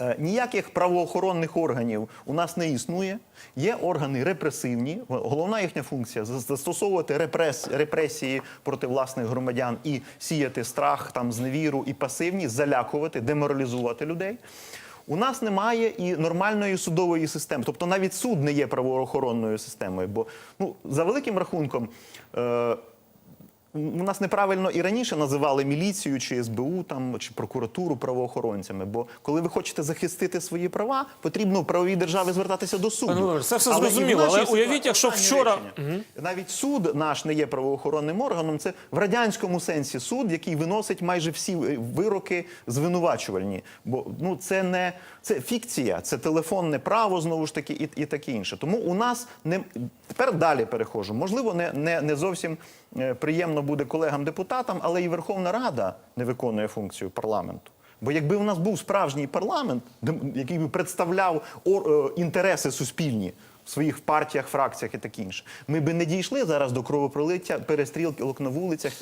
Е, Ніяких правоохоронних органів у нас не існує. Є органи репресивні. Головна їхня функція застосовувати репрес, репресії проти власних громадян і сіяти страх, там зневіру і пасивність, залякувати, деморалізувати людей. У нас немає і нормальної судової системи. Тобто навіть суд не є правоохоронною системою. Бо ну, за великим рахунком. Е, у нас неправильно і раніше називали міліцію чи СБУ там чи прокуратуру правоохоронцями. Бо коли ви хочете захистити свої права, потрібно в правовій державі звертатися до суду. Це все Але зрозуміло, нашій але уявіть, якщо вчора- речення. навіть суд наш не є правоохоронним органом. Це в радянському сенсі суд, який виносить майже всі е, вироки звинувачувальні. Бо ну це не це фікція, це телефонне право знову ж таки, і, і таке інше. Тому у нас не тепер далі перехожу. Можливо, не, не, не зовсім е, приємно буде колегам-депутатам, але і Верховна Рада не виконує функцію парламенту. Бо якби у нас був справжній парламент, який би представляв е, інтереси суспільні в своїх партіях, фракціях і таке інше, ми би не дійшли зараз до кровопролиття, перестрілки на вулицях.